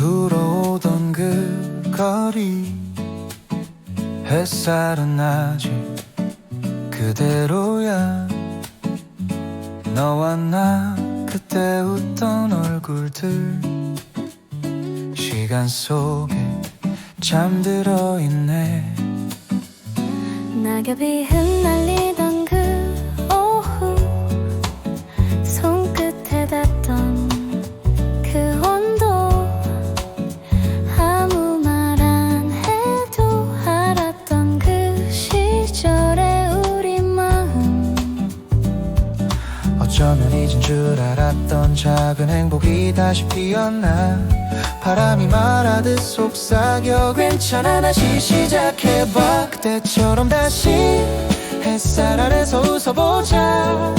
걸어오던 그 거리 햇살은 아직 그대로야. 너와 나 그때 웃던 얼굴들 시간 속에 잠들어 있네. 낙엽이 흩날리 어쩌면 잊은 줄 알았던 작은 행복이 다시 피었나 바람이 말하듯 속삭여 괜찮아 다시 시작해봐. 그때처럼 다시 햇살 아래서 웃어보자.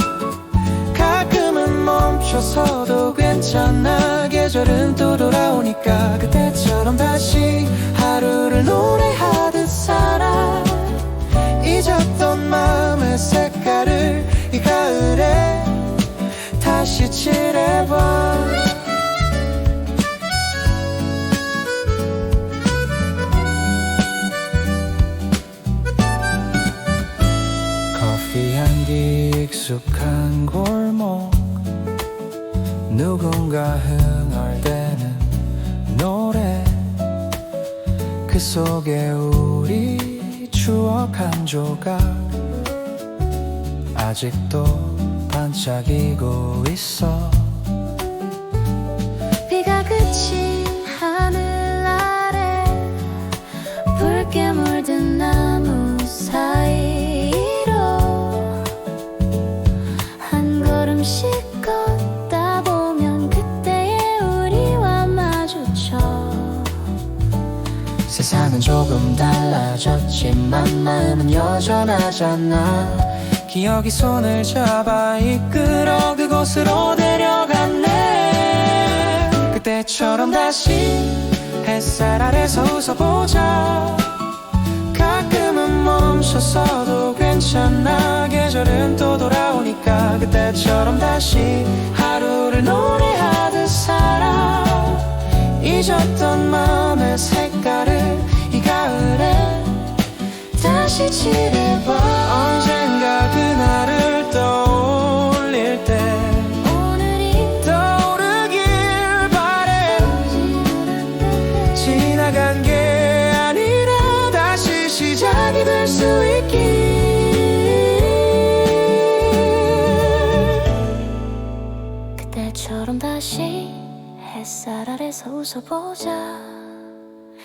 가끔은 멈춰서도 괜찮아. 계절은 또 돌아오니까 다시 칠해봐. 커피 향기 익숙한 골목. 누군가 흥얼대는 노래. 그 속에 우리 추억 한 조각. 아직도 반짝이고 있어. 비가 그친 하늘 아래 붉게 물든 나무 사이로 한 걸음씩 걷다 보면 그때의 우리와 마주쳐. 세상은 조금 달라졌지만 마음은 여전하잖아 기억이 손을 잡아 이끌어 그곳으로 데려갔네. 그때처럼 다시 햇살 아래서 웃어보자. 가끔은 멈춰서도 괜찮아. 계절은 또 돌아오니까 그때처럼 다시 하루를 노래하듯 살아. 잊었던 마음의 색깔을 이 가을에 다시 칠해봐 웃어보자.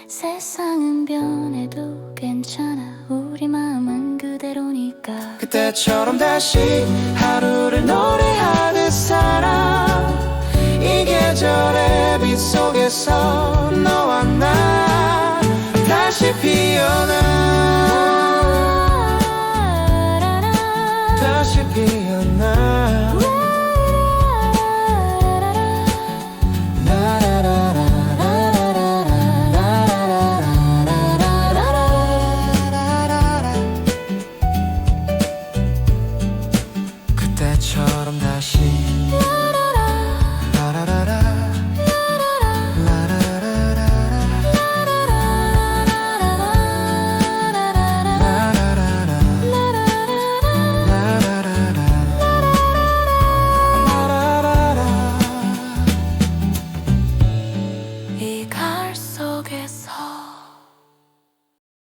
세상은 변해도 괜찮아. 우리 마음은 그대로니까. 그때처럼 다시 하루를 노래하듯 살아 이 계절의 빛 속에서 너와 나 다시 피어나. 다시 피어나 처럼 다시